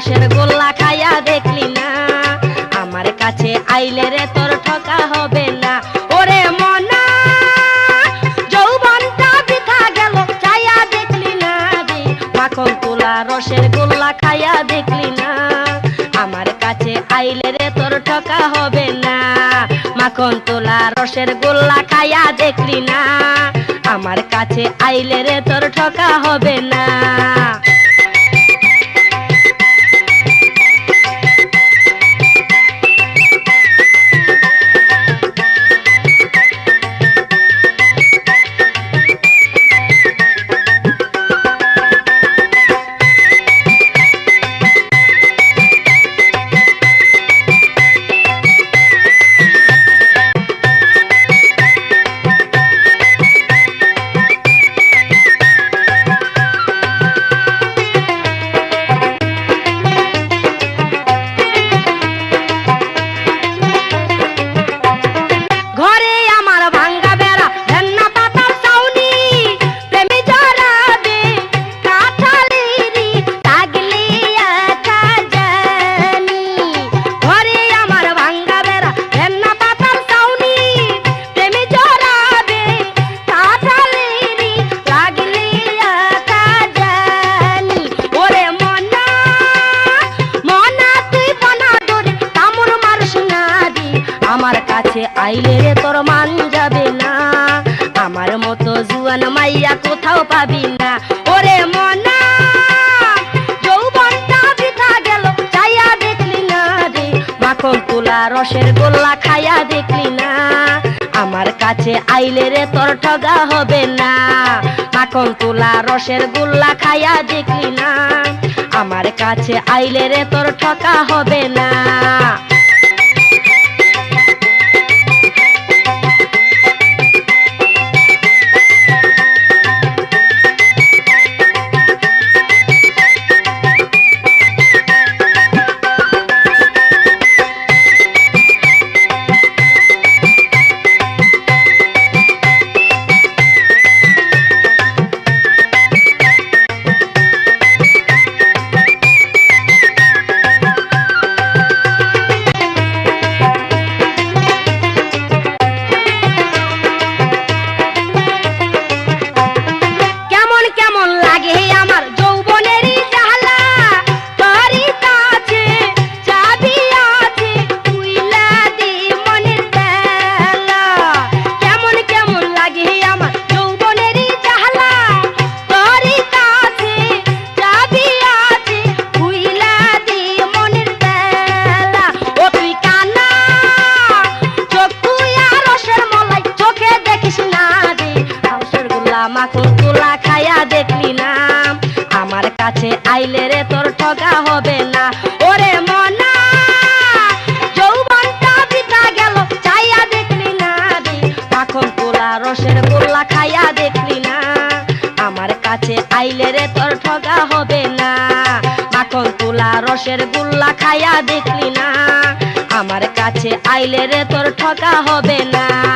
রসের গোল্লা খাইয়া দেখলি না। আমার কাছে আইলে রে তোর ঠকা হবে না। ওরে মনা, যৌবনটা গেল দেখলি না রে মাখন তোলা রসের গোল্লা খাইয়া দেখলি না। আমার কাছে আইলে রে তোর ঠকা হবে না। মাখন তোলা রসের গোল্লা খাইয়া দেখলি না। আমার কাছে আইলে রে তোর ঠকা হবে না। কাছে আইলে রে তোর মান যাবে না। আমার মতো জুয়ান মাইয়া কোথাও পাবি না। ওরে মনা দেখলি না রে। তোলা রসের গোল্লা খাইয়া দেখলি না। আমার কাছে আইলে রে তোর ঠগা হবে না। মাখন তোলা রসের গোল্লা খাইয়া দেখলি না। আমার কাছে আইলে রে তোর ঠকা হবে না। কাছে আইলে রে তোর ঠগা হবে না। ওরে চাইয়া দেখলি না রসের দেখলি না। আমার কাছে আইলে রে তোর ঠগা হবে না। মাখন তোলা রসের গুল্লা খাইয়া দেখলি না। আমার কাছে আইলে রে তোর ঠকা হবে না।